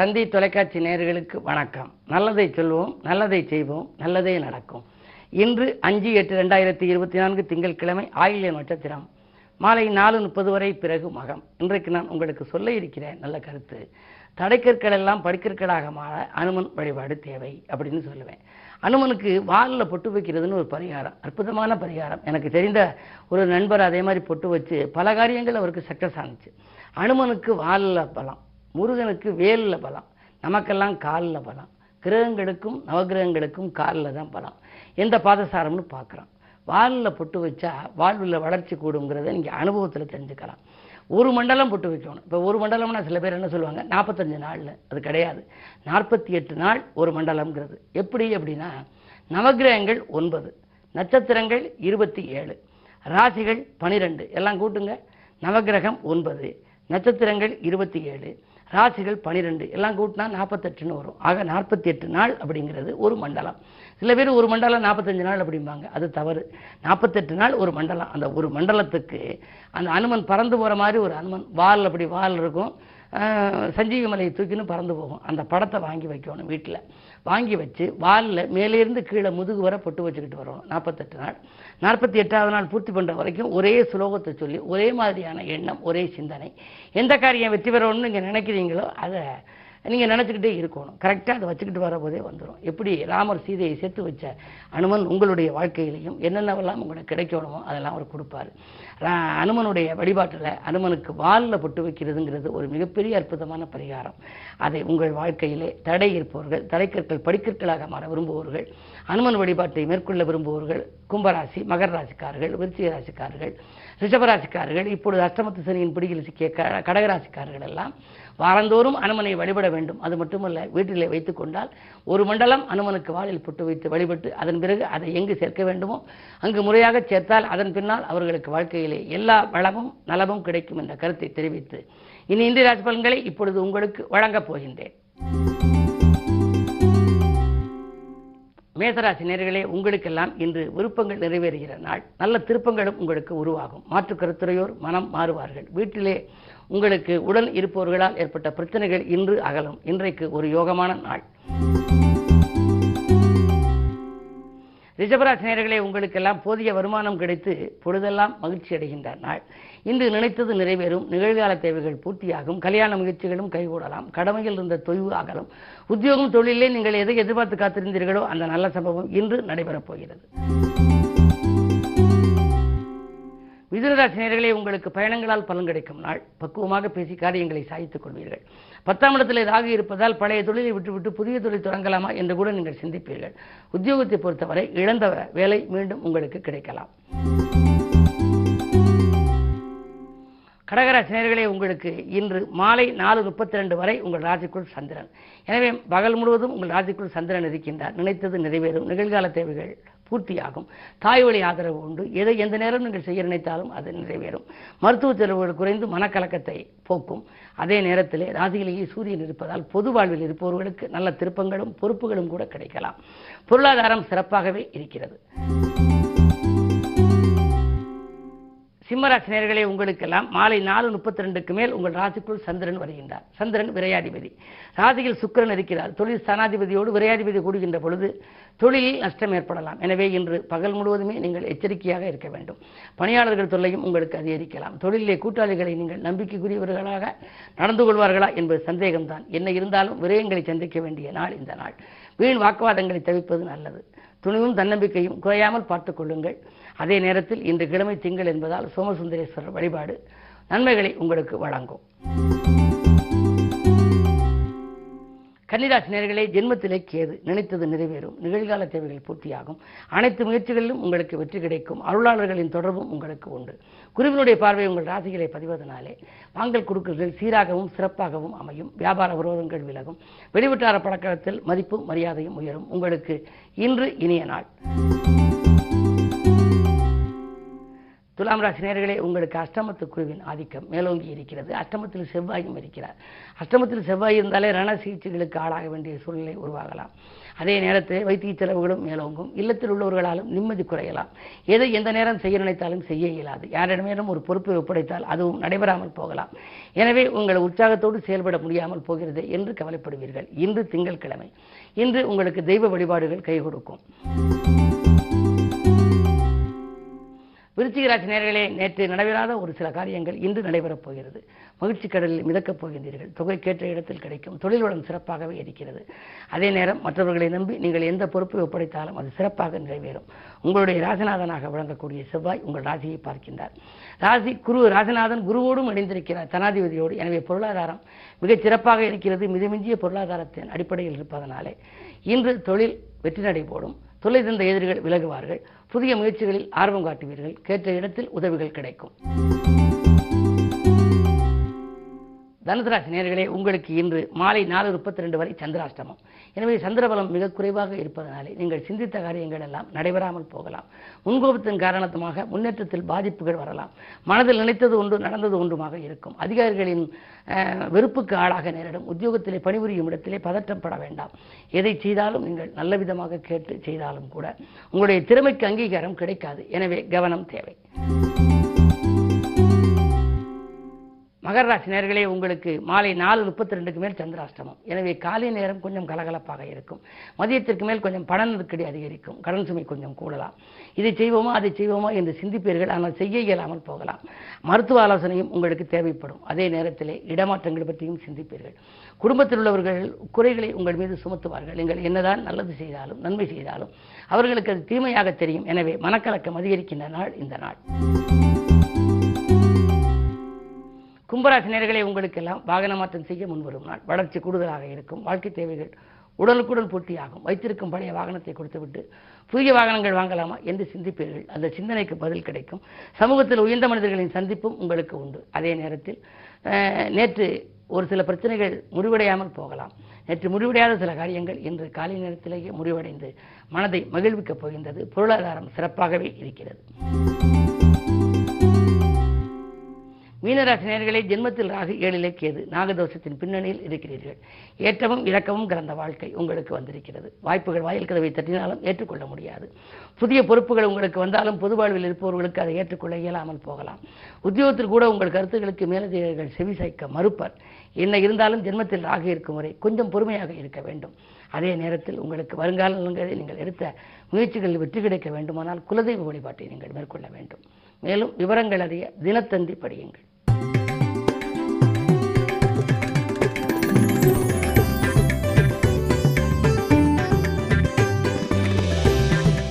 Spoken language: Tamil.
தந்தி தொலைக்காட்சி நேயர்களுக்கு வணக்கம். நல்லதை சொல்வோம் நல்லதை செய்வோம் நல்லதே நடக்கும். இன்று அஞ்சு எட்டு ரெண்டாயிரத்தி இருபத்தி நான்கு திங்கட்கிழமை ஆயில்ய நட்சத்திரம். மாலை நாலு முப்பது வரை பிறகு மகம். இன்றைக்கு நான் உங்களுக்கு சொல்ல இருக்கிறேன் நல்ல கருத்து. தடைக்கற்கள் எல்லாம் படிக்கற்களாக மாற அனுமன் வழிபாடு தேவை அப்படின்னு சொல்லுவேன். அனுமனுக்கு வாலில் பொட்டு வைக்கிறதுன்னு ஒரு பரிகாரம் அற்புதமான பரிகாரம். எனக்கு தெரிந்த ஒரு நண்பர் அதே மாதிரி பொட்டு வச்சு பல காரியங்கள் அவருக்கு சக்ஸஸ் ஆனிச்சு. அனுமனுக்கு வாலில் பலம் முருகனுக்கு வேலில் பலம். நமக்கெல்லாம் காலில் பலம். கிரகங்களுக்கும் நவகிரகங்களுக்கும் காலில் தான் பலம். எந்த பாதசாரம்னு பார்க்குறோம் வாலில் பொட்டு வச்சா வாழ்வில் வளர்ச்சி கூடுங்கிறத நீங்கள் அனுபவத்தில் தெரிஞ்சுக்கலாம். ஒரு மண்டலம் பொட்டு வைக்கணும். இப்போ ஒரு மண்டலம்னா சில பேர் என்ன சொல்லுவாங்க? நாற்பத்தஞ்சு நாளில் அது கிடையாது. நாற்பத்தி எட்டு நாள் ஒரு மண்டலம்ங்கிறது. எப்படி அப்படின்னா நவகிரகங்கள் ஒன்பது நட்சத்திரங்கள் இருபத்தி ஏழு ராசிகள் பனிரெண்டு. எல்லாம் கூட்டுங்க. நவகிரகம் ஒன்பது நட்சத்திரங்கள் இருபத்தி ஏழு ராசிகள் பனிரெண்டு. எல்லாம் கூட்டினா நாற்பத்தெட்டுன்னு வரும். ஆக நாற்பத்தி எட்டு நாள் அப்படிங்கிறது ஒரு மண்டலம். சில பேர் ஒரு மண்டலம் நாற்பத்தஞ்சு நாள் அப்படிம்பாங்க. அது தவறு. நாற்பத்தெட்டு நாள் ஒரு மண்டலம். அந்த ஒரு மண்டலத்துக்கு அந்த அனுமன் பறந்து போகிற மாதிரி ஒரு அனுமன் வால் அப்படி வால் இருக்கும். சஞ்சீவி மலையை தூக்கின்னு பறந்து போகும் அந்த படத்தை வாங்கி வைக்கணும் வீட்டில் வாங்கி வச்சு வாலில் மேலேருந்து கீழே முதுகு வர பொட்டு வச்சுக்கிட்டு வரணும் நாற்பத்தெட்டு நாள். நாற்பத்தி எட்டாவது நாள் பூர்த்தி பண்ணுற வரைக்கும் ஒரே சுலோகத்தை சொல்லி ஒரே மாதிரியான எண்ணம் ஒரே சிந்தனை. எந்த காரியம் வெற்றி பெறணும்னு நீங்கள் நினைக்கிறீங்களோ அதை நீங்கள் நினச்சிக்கிட்டே இருக்கணும். கரெக்டாக அதை வச்சுக்கிட்டு வரபோதே வந்துடும் எப்படி ராமர் சீதையை சேர்த்து வச்ச அனுமன் உங்களுடைய வாழ்க்கையிலையும் என்னென்னவெல்லாம் உங்களுக்கு கிடைக்கணுமோ அதெல்லாம் அவர் கொடுப்பார். அனுமனுடைய வழிபாட்டில் அனுமனுக்கு வாலில் பொட்டு வைக்கிறதுங்கிறது ஒரு மிகப்பெரிய அற்புதமான பரிகாரம். அதை உங்கள் வாழ்க்கையிலே தடை இருப்பவர்கள் தலைக்கற்கள் படிக்கற்களாக மாற விரும்புபவர்கள் அனுமன் வழிபாட்டை மேற்கொள்ள விரும்புவவர்கள் கும்பராசி மகர ராசிக்காரர்கள் விருச்சிக ராசிக்காரர்கள் ரிஷபராசிக்காரர்கள் இப்பொழுது அஷ்டமத்து சனியின் பிடியில் சிக்கிய க- கடகராசிக்காரர்கள் எல்லாம் வாரந்தோறும் அனுமனை வழிபட வேண்டும். அது மட்டுமல்ல வீட்டிலே வைத்துக் கொண்டால் ஒரு மண்டலம் அனுமனுக்கு வாளில் புட்டு வைத்து வழிபட்டு அதன் பிறகு அதை எங்கு சேர்க்க வேண்டுமோ அங்கு முறையாக சேர்த்தால் அதன் பின்னால் அவர்களுக்கு வாழ்க்கையிலே எல்லா வளமும் நலமும் கிடைக்கும் என்ற கருத்தை தெரிவித்து இனி இந்திய ராசி பலன்களை இப்பொழுது உங்களுக்கு வழங்கப் போகின்றேன். மேசராசி நேர்களே உங்களுக்கெல்லாம் இன்று விருப்பங்கள் நிறைவேறுகிற நாள். நல்ல திருப்பங்களும் உங்களுக்கு உருவாகும். மாற்று கருத்துறையோர் மனம் மாறுவார்கள். வீட்டிலே உங்களுக்கு உடன் இருப்பவர்களால் ஏற்பட்ட பிரச்சனைகள் இன்று அகலும். இன்றைக்கு ஒரு யோகமான நாள். ரிஷபராசி நேர்களே உங்களுக்கெல்லாம் போதிய வருமானம் கிடைத்து பொழுதெல்லாம் மகிழ்ச்சி அடைகின்ற நாள். இன்று நினைத்தது நிறைவேறும். நிகழ்கால தேவைகள் பூர்த்தியாகும். கல்யாண முயற்சிகளும் கைகூடலாம். கடமையில் இருந்த தொய்வு ஆகலாம் உத்தியோகம் தொழிலே நீங்கள் எதை எதிர்பார்த்து காத்திருந்தீர்களோ அந்த நல்ல சம்பவம் இன்று நடைபெறப் போகிறது. மிதுனராசி உங்களுக்கு பயணங்களால் பலன் கிடைக்கும் நாள். பக்குவமாக பேசி காரியங்களை சாய்த்துக் கொள்வீர்கள். பத்தாம் இடத்தில் ராகு இருப்பதால் பழைய தொழிலை விட்டுவிட்டு புதிய தொழில் தொடங்கலாமா என்று கூட நீங்கள் சிந்திப்பீர்கள். உத்தியோகத்தை பொறுத்தவரை இழந்த வேலை மீண்டும் உங்களுக்கு கிடைக்கலாம். கடகராசி நேயர்களே உங்களுக்கு இன்று மாலை நாலு முப்பத்தி ரெண்டு வரை உங்கள் ராசிக்குள் சந்திரன். எனவே பகல் முழுவதும் உங்கள் ராசிக்குள் சந்திரன் இருக்கின்றார். நினைத்தது நிறைவேறும். நிகழ்கால தேவைகள் பூர்த்தியாகும். தாய் வழி ஆதரவு உண்டு. எதை எந்த நேரம் நீங்கள் செய்ய நினைத்தாலும் அது நிறைவேறும். மருத்துவ செலவுகள் குறைந்து மனக்கலக்கத்தை போக்கும். அதே நேரத்திலே ராசியிலேயே சூரியன் இருப்பதால் பொது வாழ்வில் இருப்பவர்களுக்கு நல்ல திருப்பங்களும் பொறுப்புகளும் கூட கிடைக்கலாம். பொருளாதாரம் சிறப்பாகவே இருக்கிறது. சிம்மராசி உங்களுக்கெல்லாம் மாலை நாலு முப்பத்தி ரெண்டுக்கு மேல் உங்கள் ராசிக்குள் சந்திரன் வருகின்றார். சந்திரன் விரையாதிபதி. ராசியில் சுக்கிரன் இருக்கிறார். தொழில் ஸ்தானாதிபதியோடு விரையாதிபதி கூடுகின்ற பொழுது தொழிலில் நஷ்டம் ஏற்படலாம். எனவே இன்று பகல் முழுவதுமே நீங்கள் எச்சரிக்கையாக இருக்க வேண்டும். பணியாளர்கள் தொல்லையும் உங்களுக்கு அதிகரிக்கலாம். தொழிலே கூட்டாளிகளை நீங்கள் நம்பிக்கைக்குரியவர்களாக நடந்து கொள்வார்களா என்பது சந்தேகம்தான். என்ன இருந்தாலும் விரயங்களை சந்திக்க வேண்டிய நாள் இந்த நாள். வீண் வாக்குவாதங்களை தவிர்ப்பது நல்லது. துணிவும் தன்னம்பிக்கையும் குறையாமல் பார்த்து கொள்ளுங்கள். அதே நேரத்தில் இன்று கிழமை திங்கள் என்பதால் சோமசுந்தரேஸ்வரர் வழிபாடு நன்மைகளை உங்களுக்கு வழங்கும். கன்னிராசி நேர்களே ஜென்மத்திலே கேது நினைத்தது நிறைவேறும். நிகழ்கால தேவைகள் பூர்த்தியாகும். அனைத்து முயற்சிகளிலும் உங்களுக்கு வெற்றி கிடைக்கும். அருளாளர்களின் தொடர்பும் உங்களுக்கு உண்டு. குருவினுடைய பார்வை உங்கள் ராசிகளை பதிவதனாலே வாங்கல் குறுக்கல்கள் சீராகவும் சிறப்பாகவும் அமையும். வியாபார விரோதங்கள் விலகும். வெளிவட்டார பழக்கத்தில் மதிப்பும் மரியாதையும் உயரும். உங்களுக்கு இன்று இனிய நாள். துலாம் ராசி உங்களுக்கு அஷ்டமத்து குருவின் ஆதிக்கம் மேலோங்கி இருக்கிறது. அஷ்டமத்தில் செவ்வாயும் இருக்கிறார். அஷ்டமத்தில் செவ்வாய் இருந்தாலே ரண சிகிச்சைகளுக்கு ஆளாக வேண்டிய சூழ்நிலை உருவாகலாம். அதே நேரத்தில் வைத்திய செலவுகளும் மேலோங்கும். இல்லத்தில் உள்ளவர்களாலும் நிம்மதி குறையலாம். எதை எந்த நேரம் செய்ய நினைத்தாலும் செய்ய இயலாது. யாரிடமேனும் ஒரு பொறுப்பை ஒப்படைத்தால் அதுவும் நடைபெறாமல் போகலாம். எனவே உங்கள் உற்சாகத்தோடு செயல்பட முடியாமல் போகிறது என்று கவலைப்படுவீர்கள். இன்று திங்கள்கிழமை இன்று உங்களுக்கு தெய்வ வழிபாடுகள் கை கொடுக்கும். விருச்சிக ராசி நேர்களே நேற்று நடைபெறாத ஒரு சில காரியங்கள் இன்று நடைபெறப் போகிறது. மகிழ்ச்சி கடலில் மிதக்கப் போகின்றீர்கள். தொகை கேட்ட இடத்தில் கிடைக்கும் தொழில் வளம் சிறப்பாகவே இருக்கிறது. அதே நேரம் மற்றவர்களை நம்பி நீங்கள் எந்த பொறுப்பை ஒப்படைத்தாலும் அது சிறப்பாக நிறைவேறும். உங்களுடைய ராசிநாதனாக விளங்கக்கூடிய செவ்வாய் உங்கள் ராசியை பார்க்கின்றார். ராசி குரு ராசிநாதன் குருவோடும் இணைந்திருக்கிறார். தனாதிபதியோடு. எனவே பொருளாதாரம் மிகச் சிறப்பாக இருக்கிறது. மிதமிஞ்சிய பொருளாதாரத்தின் அடிப்படையில் இருப்பதனாலே இன்று தொழில் வெற்றி நடை தொலைதந்த தொலை தந்த எதிரிகள் விலகுவார்கள். புதிய முயற்சிகளில் ஆர்வம் காட்டுவீர்கள். கேட்ட இடத்தில் உதவிகள் கிடைக்கும். தனுசராசி நேர்களே உங்களுக்கு இன்று மாலை நாலு முப்பத்தி ரெண்டு வரை சந்திராஷ்டமம். எனவே சந்திரபலம் மிக குறைவாக இருப்பதனாலே நீங்கள் சிந்தித்த காரியங்கள் எல்லாம் நடைபெறாமல் போகலாம். முன்கோபத்தின் காரணமாக முன்னேற்றத்தில் பாதிப்புகள் வரலாம். மனதில் நினைத்தது ஒன்று நடந்தது ஒன்றுமாக இருக்கும். அதிகாரிகளின் வெறுப்புக்கு ஆளாக நேரிடும். உத்தியோகத்திலே பணிபுரியும் இடத்திலே பதற்றப்பட வேண்டாம். எதை செய்தாலும் நீங்கள் நல்ல விதமாக கேட்டு செய்தாலும் கூட உங்களுடைய திறமைக்கு அங்கீகாரம் கிடைக்காது. எனவே கவனம் தேவை. மகர ராசி நேர்களே உங்களுக்கு மாலை நாலு முப்பத்தி ரெண்டுக்கு மேல் சந்திராஷ்டமம். எனவே காலை நேரம் கொஞ்சம் கலகலப்பாக இருக்கும். மதியத்திற்கு மேல் கொஞ்சம் பண நெருக்கடி அதிகரிக்கும். கடன் சுமை கொஞ்சம் கூடலாம். இதை செய்வோமா அதை செய்வோமா என்று சிந்திப்பீர்கள். ஆனால் செய்ய இயலாமல் போகலாம். மருத்துவ ஆலோசனையும் உங்களுக்கு தேவைப்படும். அதே நேரத்திலே இடமாற்றங்கள் பற்றியும் சிந்திப்பீர்கள். குடும்பத்தில் உள்ளவர்கள் குறைகளை உங்கள் மீது சுமத்துவார்கள். நீங்கள் என்னதான் நல்லது செய்தாலும் நன்மை செய்தாலும் அவர்களுக்கு அது தீமையாக தெரியும். எனவே மனக்கலக்கம் அதிகரிக்கின்ற நாள் இந்த நாள். கும்பராசி நேர்களே உங்களுக்கெல்லாம் வாகன மாற்றம் செய்ய முன்வரும் நாள். வளர்ச்சி கூடுதலாக இருக்கும். வாழ்க்கை தேவைகள் உடலுக்குடல் பூர்த்தியாகும். வைத்திருக்கும் பழைய வாகனத்தை கொடுத்துவிட்டு புதிய வாகனங்கள் வாங்கலாமா என்று சிந்திப்பீர்கள். அந்த சிந்தனைக்கு பதில் கிடைக்கும். சமூகத்தில் உயர்ந்த மனிதர்களின் சந்திப்பும் உங்களுக்கு உண்டு. அதே நேரத்தில் நேற்று ஒரு சில பிரச்சனைகள் முடிவடையாமல் போகலாம். நேற்று முடிவடையாத சில காரியங்கள் இன்று காலை நேரத்திலேயே முடிவடைந்து மனதை மகிழ்விக்கப் போகின்றது. பொருளாதாரம் சிறப்பாகவே இருக்கிறது. மீனராசி நேயர்களே ஜென்மத்தில் ராகு ஏழிலே கேது. நாகதோஷத்தின் பின்னணியில் இருக்கிறீர்கள். ஏற்றமும் இழக்கமும் கிடந்த வாழ்க்கை உங்களுக்கு வந்திருக்கிறது. வாய்ப்புகள் வாயில் கதவை தட்டினாலும் ஏற்றுக்கொள்ள முடியாது. புதிய பொறுப்புகள் உங்களுக்கு வந்தாலும் பொது வாழ்வில் இருப்பவர்களுக்கு அதை ஏற்றுக்கொள்ள இயலாமல் போகலாம். உத்தியோகத்தில் கூட உங்கள் கருத்துக்களுக்கு மேலதிகாரிகள் செவி சாய்க்க மறுப்பர். என்ன இருந்தாலும் ஜென்மத்தில் ராகு இருக்கும் வரை கொஞ்சம் பொறுமையாக இருக்க வேண்டும். அதே நேரத்தில் உங்களுக்கு வருங்காலங்களில் நீங்கள் எடுத்த முயற்சிகளில் வெற்றி கிடைக்க வேண்டுமானால் குலதெய்வ வழிபாட்டை நீங்கள் மேற்கொள்ள வேண்டும். மேலும் விவரங்கள் அறிய தினத்தந்தி படியுங்கள்.